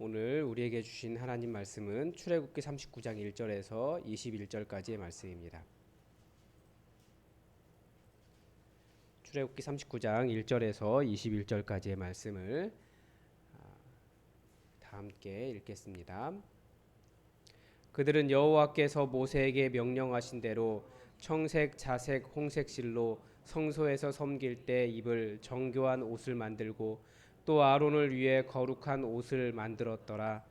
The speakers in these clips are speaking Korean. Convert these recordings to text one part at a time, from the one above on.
오늘 우리에게 주신 하나님 말씀은 출애굽기 39장 1절에서 21절까지의 말씀입니다. 출애굽기 39장 1절에서 21절까지의 말씀을 아, 다 함께 읽겠습니다. 그들은 여호와께서 모세에게 명령하신 대로 청색, 자색, 홍색 실로 성소에서 섬길 때 입을 정교한 옷을 만들고 또 아론을 위해 거룩한 옷을 만들었더라.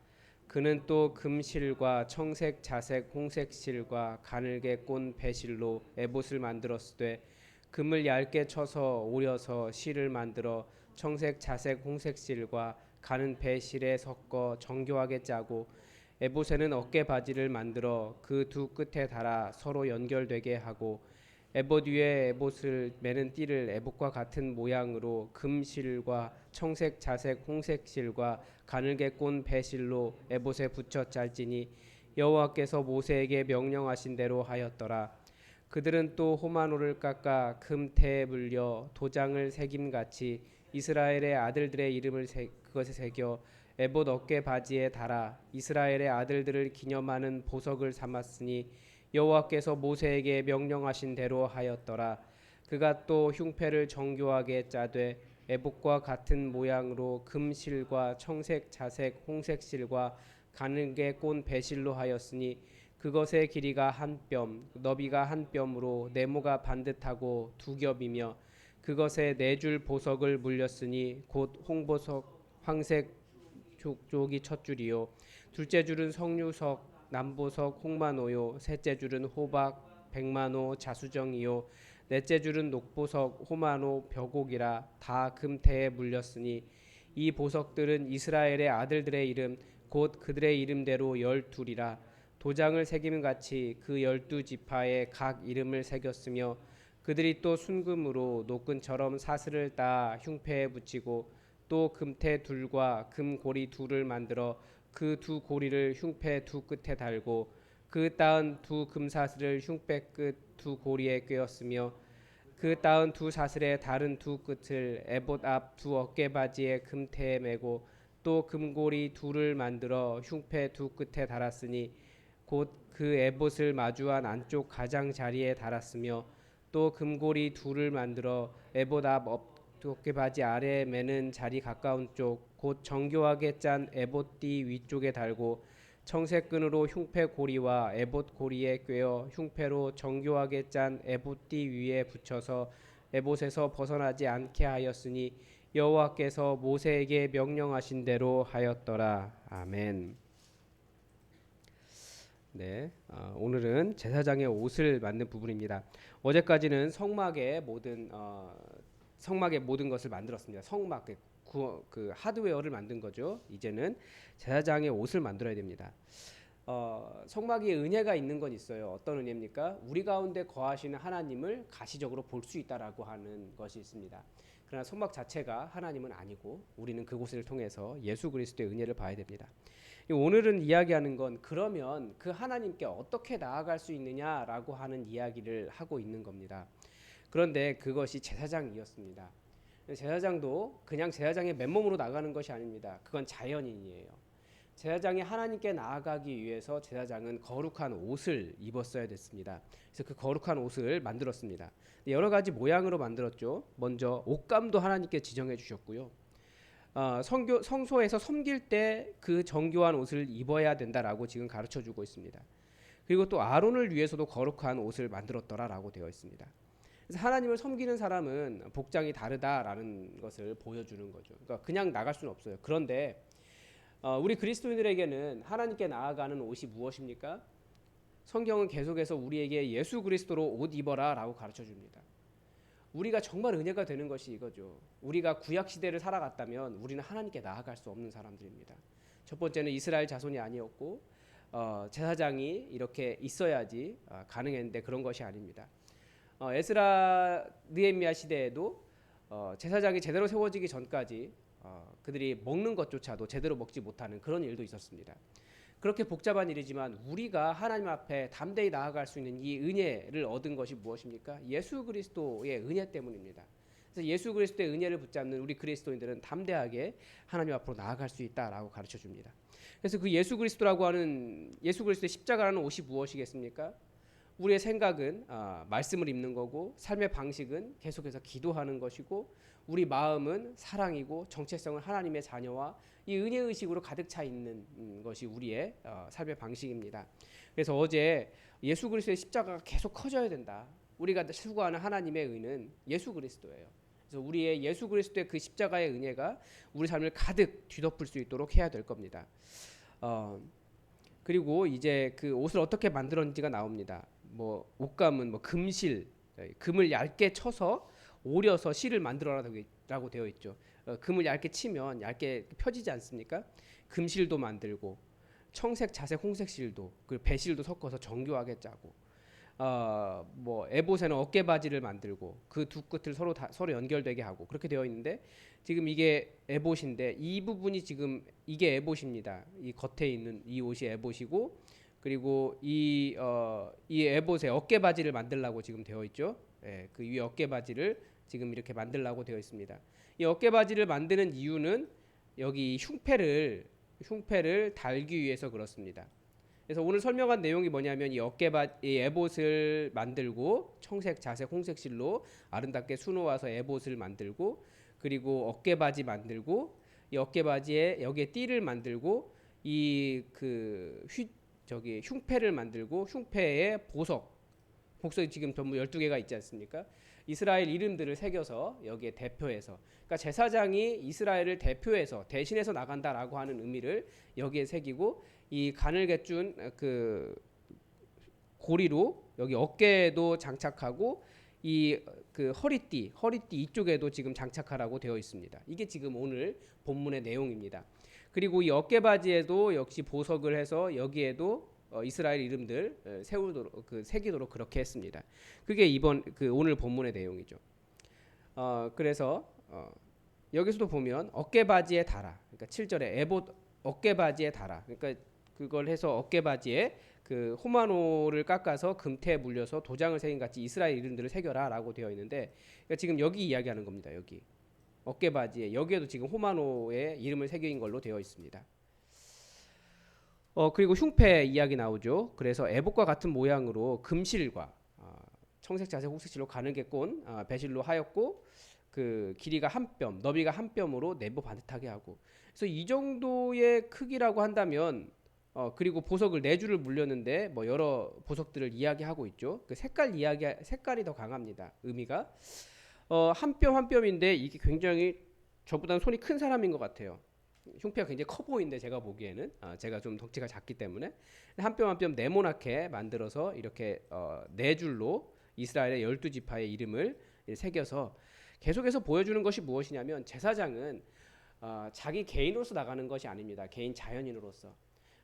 그는 또 금실과 청색, 자색, 홍색 실과 가늘게 꼰 배실로 에봇을 만들었으되 금을 얇게 쳐서 오려서 실을 만들어 청색, 자색, 홍색 실과 가는 배실에 섞어 정교하게 짜고 에봇에는 어깨 바지를 만들어 그 두 끝에 달아 서로 연결되게 하고 에봇 위에 에봇을 매는 띠를 에봇과 같은 모양으로 금실과 청색, 자색, 홍색 실과 가늘게 꼰 배실로 에봇에 붙여 짤지니 여호와께서 모세에게 명령하신 대로 하였더라. 그들은 또 호마노를 깎아 금태에 물려 도장을 새김 같이 이스라엘의 아들들의 이름을 새, 그것에 새겨 에봇 어깨 바지에 달아 이스라엘의 아들들을 기념하는 보석을 삼았으니 여호와께서 모세에게 명령하신 대로 하였더라. 그가 또 흉패를 정교하게 짜되 에봇과 같은 모양으로 금실과 청색, 자색, 홍색 실과 가늘게 꼰 배실로 하였으니 그것의 길이가 한 뼘, 너비가 한 뼘으로 네모가 반듯하고 두 겹이며 그것에 네 줄 보석을 물렸으니 곧 홍보석, 황색 족족이 첫 줄이요 둘째 줄은 석류석, 남보석, 홍마노요. 셋째 줄은 호박, 백마노, 자수정이요. 넷째 줄은 녹보석, 호마노, 벼곡이라 다 금태에 물렸으니 이 보석들은 이스라엘의 아들들의 이름 곧 그들의 이름대로 열둘이라. 도장을 새김 같이 그 열두 지파에 각 이름을 새겼으며 그들이 또 순금으로 노끈처럼 사슬을 따 흉패에 붙이고 또 금태 둘과 금고리 둘을 만들어 그 두 고리를 흉패 두 끝에 달고 그 따은 두 금사슬을 흉패 끝 두 고리에 꿰었으며 그 따은 두 사슬의 다른 두 끝을 에봇 앞 두 어깨 바지에 금태에 매고 또 금고리 둘을 만들어 흉패 두 끝에 달았으니 곧 그 에봇을 마주한 안쪽 가장 자리에 달았으며 또 금고리 둘을 만들어 에봇 앞 어깨 바지 아래에 매는 자리 가까운 쪽 곧 정교하게 짠 에봇띠 위쪽에 달고 청색 끈으로 흉패 고리와 에봇 고리에 꿰어 흉패로 정교하게 짠 에봇띠 위에 붙여서 에봇에서 벗어나지 않게 하였으니 여호와께서 모세에게 명령하신 대로 하였더라 아멘. 네, 어, 오늘은 제사장의 옷을 만든 부분입니다. 어제까지는 성막의 모든 어, 성막의 모든 것을 만들었습니다. 성막 그, 구, 그 하드웨어를 만든 거죠. 이제는 제사장의 옷을 만들어야 됩니다. 어, 성막에 은혜가 있는 건 있어요. 어떤 은혜입니까? 우리 가운데 거하시는 하나님을 가시적으로 볼 수 있다라고 하는 것이 있습니다. 그러나 성막 자체가 하나님은 아니고 우리는 그곳을 통해서 예수 그리스도의 은혜를 봐야 됩니다. 오늘은 이야기하는 건 그러면 그 하나님께 어떻게 나아갈 수 있느냐라고 하는 이야기를 하고 있는 겁니다. 그런데 그것이 제사장이었습니다. 제사장도 그냥 제사장의 맨몸으로 나가는 것이 아닙니다. 그건 자연인이에요. 제사장이 하나님께 나아가기 위해서 제사장은 거룩한 옷을 입었어야 됐습니다. 그래서 그 거룩한 옷을 만들었습니다. 여러 가지 모양으로 만들었죠. 먼저 옷감도 하나님께 지정해 주셨고요. 어, 성교, 성소에서 섬길 때 그 정교한 옷을 입어야 된다라고 지금 가르쳐 주고 있습니다. 그리고 또 아론을 위해서도 거룩한 옷을 만들었더라라고 되어 있습니다. 하나님을 섬기는 사람은 복장이 다르다라는 것을 보여주는 거죠. 그러니까 그냥 나갈 수는 없어요. 그런데 어, 우리 그리스도인들에게는 하나님께 나아가는 옷이 무엇입니까? 성경은 계속해서 우리에게 예수 그리스도로 옷 입어라라고 가르쳐 줍니다. 우리가 정말 은혜가 되는 것이 이거죠. 우리가 구약 시대를 살아갔다면 우리는 하나님께 나아갈 수 없는 사람들입니다. 첫 번째는 이스라엘 자손이 아니었고 어, 제사장이 이렇게 있어야지 어, 가능했는데 그런 것이 아닙니다. 어, 에스라 느헤미야 시대에도 어, 제사장이 제대로 세워지기 전까지 어, 그들이 먹는 것조차도 제대로 먹지 못하는 그런 일도 있었습니다. 그렇게 복잡한 일이지만 우리가 하나님 앞에 담대히 나아갈 수 있는 이 은혜를 얻은 것이 무엇입니까? 예수 그리스도의 은혜 때문입니다. 그래서 예수 그리스도의 은혜를 붙잡는 우리 그리스도인들은 담대하게 하나님 앞으로 나아갈 수 있다라고 가르쳐 줍니다. 그래서 그 예수 그리스도라고 하는 예수 그리스도의 십자가라는 옷이 무엇이겠습니까? 우리의 생각은 아, 말씀을 읽는 거고 삶의 방식은 계속해서 기도하는 것이고 우리 마음은 사랑이고 정체성은 하나님의 자녀와 이 은혜 의식으로 가득 차 있는 음, 것이 우리의 어, 삶의 방식입니다. 그래서 어제 예수 그리스도의 십자가가 계속 커져야 된다. 우리가 추구하는 하나님의 의는 예수 그리스도예요. 그래서 우리의 예수 그리스도의 그 십자가의 은혜가 우리 삶을 가득 뒤덮을 수 있도록 해야 될 겁니다. 어, 그리고 이제 그 옷을 어떻게 만들었는지가 나옵니다. 뭐 옷감은 뭐 금실, 금을 얇게 쳐서 오려서 실을 만들어라고 되어 있죠. 어, 금을 얇게 치면 얇게 펴지지 않습니까? 금실도 만들고 청색, 자색, 홍색 실도 그 배실도 섞어서 정교하게 짜고 어, 뭐 에봇에는 어깨 바지를 만들고 그 두 끝을 서로 다, 서로 연결되게 하고 그렇게 되어 있는데 지금 이게 에봇인데 이 부분이 지금 이게 에봇입니다. 이 겉에 있는 이 옷이 에봇이고 그리고 이 어, 이 에봇에 어깨 바지를 만들라고 지금 되어 있죠. 예, 그 위에 어깨 바지를 지금 이렇게 만들라고 되어 있습니다. 이 어깨 바지를 만드는 이유는 여기 흉패를 흉패를 달기 위해서 그렇습니다. 그래서 오늘 설명한 내용이 뭐냐면 이 어깨 바 이 에봇을 만들고 청색, 자색, 홍색 실로 아름답게 수놓아서 에봇을 만들고 그리고 어깨 바지 만들고 이 어깨 바지에 여기에 띠를 만들고 이그 저기 흉패를 만들고 흉패에 보석 복석이 지금 전부 12개가 있지 않습니까? 이스라엘 이름들을 새겨서 여기에 대표해서 그러니까 제사장이 이스라엘을 대표해서 대신해서 나간다라고 하는 의미를 여기에 새기고 이 간을 개준 그 고리로 여기 어깨에도 장착하고 이 그 허리띠 허리띠 이쪽에도 지금 장착하라고 되어 있습니다. 이게 지금 오늘 본문의 내용입니다. 그리고 이 어깨 바지에도 역시 보석을 해서 여기에도 어, 이스라엘 이름들 어, 세우도록 그 새기도록 그렇게 했습니다. 그게 이번 그 오늘 본문의 내용이죠. 어, 그래서 어, 여기서도 보면 어깨 바지에 달아. 그러니까 7절에 에봇 어깨 바지에 달아. 그러니까 그걸 해서 어깨 바지에 그 호마노를 깎아서 금태에 물려서 도장을 새긴 같이 이스라엘 이름들을 새겨라라고 되어 있는데 그러니까 지금 여기 이야기하는 겁니다. 여기 어깨 바지에 여기에도 지금 호마노의 이름을 새긴 걸로 되어 있습니다. 어 그리고 흉패 이야기 나오죠. 그래서 애복과 같은 모양으로 금실과 어, 청색, 자색, 홍색실로 가늘게 꼰 어, 배실로 하였고 그 길이가 한 뼘, 너비가 한 뼘으로 내부 반듯하게 하고. 그래서 이 정도의 크기라고 한다면 어 그리고 보석을 네 줄을 물렸는데 뭐 여러 보석들을 이야기하고 있죠. 그 색깔 이야기 색깔이 더 강합니다. 의미가 어 한 뼘 한 뼘인데 이게 굉장히 저보다는 손이 큰 사람인 것 같아요. 흉패가 굉장히 커 보이는데 제가 보기에는 아, 제가 좀 덩치가 작기 때문에 한 뼘 한 뼘 네모나게 만들어서 이렇게 어, 네 줄로 이스라엘의 열두 지파의 이름을 새겨서 계속해서 보여주는 것이 무엇이냐면 제사장은 어, 자기 개인으로서 나가는 것이 아닙니다. 개인 자연인으로서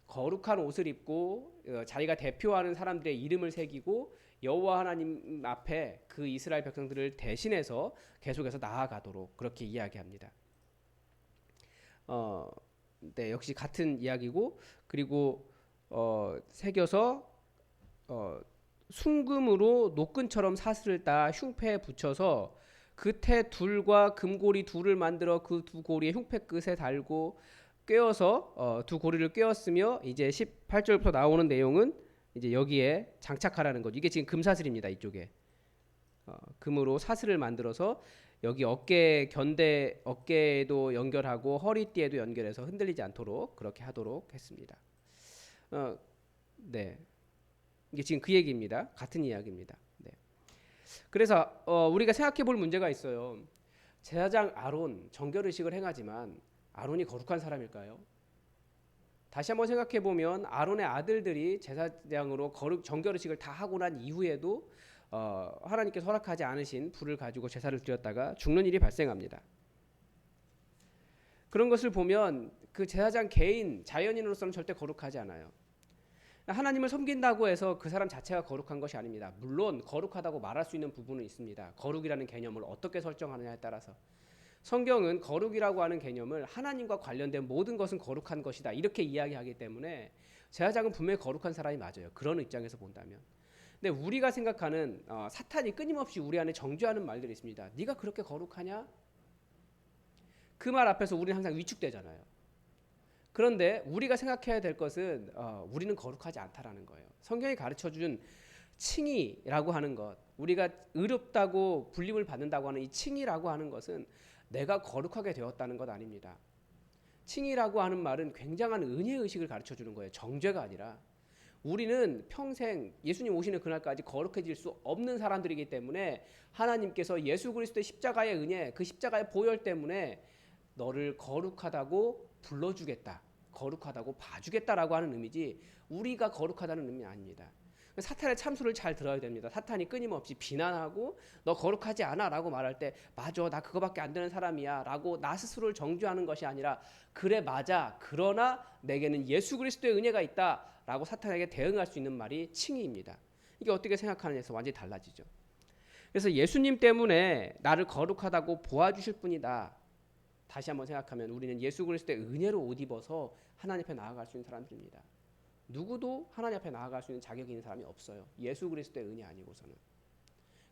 거룩한 옷을 입고 어, 자기가 대표하는 사람들의 이름을 새기고 여호와 하나님 앞에 그 이스라엘 백성들을 대신해서 계속해서 나아가도록 그렇게 이야기합니다. 어, 네, 역시 같은 이야기고 그리고 어, 새겨서 어, 순금으로 노끈처럼 사슬을 따 흉패에 붙여서 그태 둘과 금고리 둘을 만들어 그 두 고리의 흉패 끝에 달고 꿰어서 어, 두 고리를 꿰었으며 이제 18절부터 나오는 내용은 이제 여기에 장착하라는 거죠. 이게 지금 금사슬입니다. 이쪽에 어, 금으로 사슬을 만들어서 여기 어깨 견대 어깨에도 연결하고 허리띠에도 연결해서 흔들리지 않도록 그렇게 하도록 했습니다. 어, 네. 이게 지금 그 얘기입니다. 같은 이야기입니다. 네. 그래서 어, 우리가 생각해 볼 문제가 있어요. 제사장 아론 정결 의식을 행하지만 아론이 거룩한 사람일까요? 다시 한번 생각해 보면 아론의 아들들이 제사장으로 거룩 정결 의식을 다 하고 난 이후에도 어, 하나님께서 허락하지 않으신 불을 가지고 제사를 드렸다가 죽는 일이 발생합니다. 그런 것을 보면 그 제사장 개인 자연인으로서는 절대 거룩하지 않아요. 하나님을 섬긴다고 해서 그 사람 자체가 거룩한 것이 아닙니다. 물론 거룩하다고 말할 수 있는 부분은 있습니다. 거룩이라는 개념을 어떻게 설정하느냐에 따라서 성경은 거룩이라고 하는 개념을 하나님과 관련된 모든 것은 거룩한 것이다 이렇게 이야기하기 때문에 제사장은 분명히 거룩한 사람이 맞아요. 그런 입장에서 본다면 근데 우리가 생각하는 어, 사탄이 끊임없이 우리 안에 정죄하는 말들이 있습니다. 네가 그렇게 거룩하냐? 그 말 앞에서 우리는 항상 위축되잖아요. 그런데 우리가 생각해야 될 것은 어, 우리는 거룩하지 않다라는 거예요. 성경이 가르쳐 준 칭의라고 하는 것, 우리가 의롭다고 불림을 받는다고 하는 이 칭의라고 하는 것은 내가 거룩하게 되었다는 것 아닙니다. 칭의라고 하는 말은 굉장한 은혜 의식을 가르쳐 주는 거예요. 정죄가 아니라 우리는 평생 예수님 오시는 그날까지 거룩해질 수 없는 사람들이기 때문에 하나님께서 예수 그리스도의 십자가의 은혜, 그 십자가의 보혈 때문에 너를 거룩하다고 불러주겠다. 거룩하다고 봐주겠다라고 하는 의미지 우리가 거룩하다는 의미 아닙니다. 사탄의 참수를 잘 들어야 됩니다. 사탄이 끊임없이 비난하고 너 거룩하지 않아라고 말할 때 맞아 나 그거밖에 안 되는 사람이야라고 나 스스로를 정죄하는 것이 아니라 그래 맞아 그러나 내게는 예수 그리스도의 은혜가 있다라고 사탄에게 대응할 수 있는 말이 칭의입니다. 이게 어떻게 생각하느냐에서 완전히 달라지죠. 그래서 예수님 때문에 나를 거룩하다고 보아주실 분이다. 다시 한번 생각하면 우리는 예수 그리스도의 은혜로 옷 입어서 하나님 앞에 나아갈 수 있는 사람들입니다. 누구도 하나님 앞에 나아갈 수 있는 자격이 있는 사람이 없어요. 예수 그리스도의 은혜 아니고서는.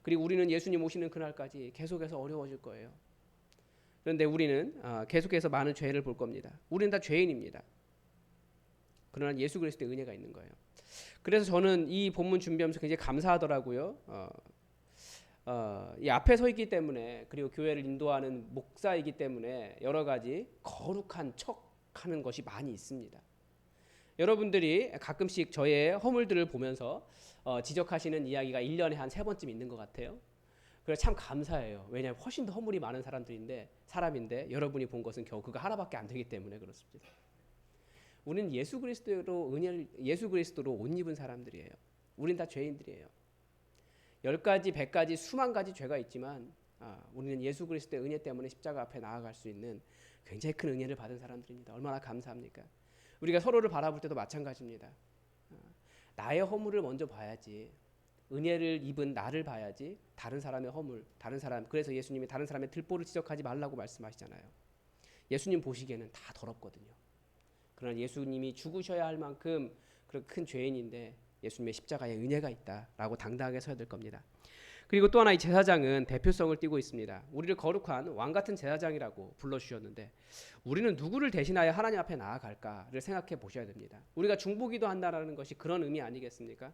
그리고 우리는 예수님 오시는 그날까지 계속해서 어려워질 거예요. 그런데 우리는 아, 계속해서 많은 죄를 볼 겁니다. 우리는 다 죄인입니다. 그러나 예수 그리스도의 은혜가 있는 거예요. 그래서 저는 이 본문 준비하면서 굉장히 감사하더라고요. 어, 어, 이 앞에 서 있기 때문에 그리고 교회를 인도하는 목사이기 때문에 여러 가지 거룩한 척 하는 것이 많이 있습니다. 여러분들이 가끔씩 저의 허물들을 보면서 어, 지적하시는 이야기가 1년에 한 세 번쯤 있는 것 같아요. 그래서 참 감사해요. 왜냐하면 훨씬 더 허물이 많은 사람들인데 사람인데 여러분이 본 것은 겨우 그거 하나밖에 안 되기 때문에 그렇습니다. 우리는 예수 그리스도로 은혜를 예수 그리스도로 옷 입은 사람들이에요. 우린 다 죄인들이에요. 열 가지, 백 가지, 수만 가지 죄가 있지만 아, 우리는 예수 그리스도의 은혜 때문에 십자가 앞에 나아갈 수 있는 굉장히 큰 은혜를 받은 사람들입니다. 얼마나 감사합니까? 우리가 서로를 바라볼 때도 마찬가지입니다. 아, 나의 허물을 먼저 봐야지. 은혜를 입은 나를 봐야지. 다른 사람의 허물, 다른 사람. 그래서 예수님이 다른 사람의 들보를 지적하지 말라고 말씀하시잖아요. 예수님 보시기에는 다 더럽거든요. 그러나 예수님이 죽으셔야 할 만큼 그런 큰 죄인인데 예수님의 십자가에 은혜가 있다라고 당당하게 서야 될 겁니다. 그리고 또 하나 이 제사장은 대표성을 띠고 있습니다. 우리를 거룩한 왕 같은 제사장이라고 불러 주셨는데 우리는 누구를 대신하여 하나님 앞에 나아갈까를 생각해 보셔야 됩니다. 우리가 중보기도 한다라는 것이 그런 의미 아니겠습니까?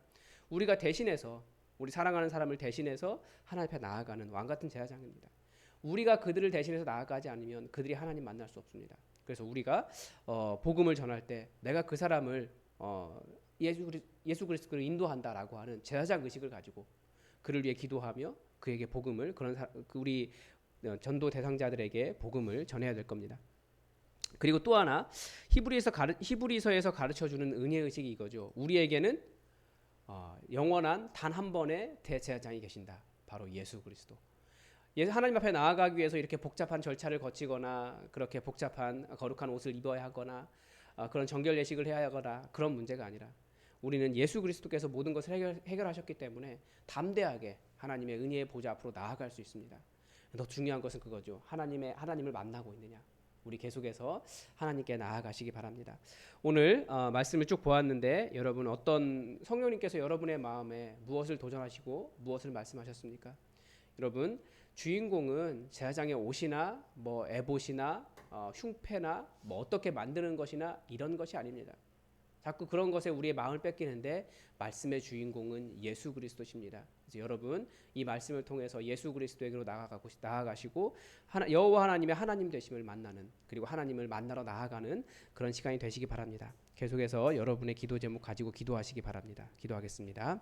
우리가 대신해서 우리 사랑하는 사람을 대신해서 하나님 앞에 나아가는 왕 같은 제사장입니다. 우리가 그들을 대신해서 나아가지 않으면 그들이 하나님 만날 수 없습니다. 그래서 우리가 어, 복음을 전할 때 내가 그 사람을 어, 예수, 그리, 예수 그리스도를 인도한다라고 하는 제사장 의식을 가지고 그를 위해 기도하며 그에게 복음을 그런 사, 그 우리 어, 전도 대상자들에게 복음을 전해야 될 겁니다. 그리고 또 하나 히브리에서 가르, 히브리서에서 가르쳐 주는 은혜 의식이 이거죠. 우리에게는 어, 영원한 단 한 번의 대제사장이 계신다. 바로 예수 그리스도. 예, 하나님 앞에 나아가기 위해서 이렇게 복잡한 절차를 거치거나 그렇게 복잡한 거룩한 옷을 입어야 하거나 어, 그런 정결 예식을 해야 하거나 그런 문제가 아니라 우리는 예수 그리스도께서 모든 것을 해결, 해결하셨기 때문에 담대하게 하나님의 은혜의 보좌 앞으로 나아갈 수 있습니다. 더 중요한 것은 그거죠. 하나님의 하나님을 만나고 있느냐. 우리 계속해서 하나님께 나아가시기 바랍니다. 오늘 어, 말씀을 쭉 보았는데 여러분 어떤 성령님께서 여러분의 마음에 무엇을 도전하시고 무엇을 말씀하셨습니까? 여러분 주인공은 제사장의 옷이나 뭐 에봇이나 어, 흉패나 뭐 어떻게 만드는 것이나 이런 것이 아닙니다. 자꾸 그런 것에 우리의 마음을 뺏기는데 말씀의 주인공은 예수 그리스도십니다. 그래서 여러분 이 말씀을 통해서 예수 그리스도에게로 나아가고 나아가시고 하나, 여호와 하나님의 하나님 되심을 만나는 그리고 하나님을 만나러 나아가는 그런 시간이 되시기 바랍니다. 계속해서 여러분의 기도 제목 가지고 기도하시기 바랍니다. 기도하겠습니다.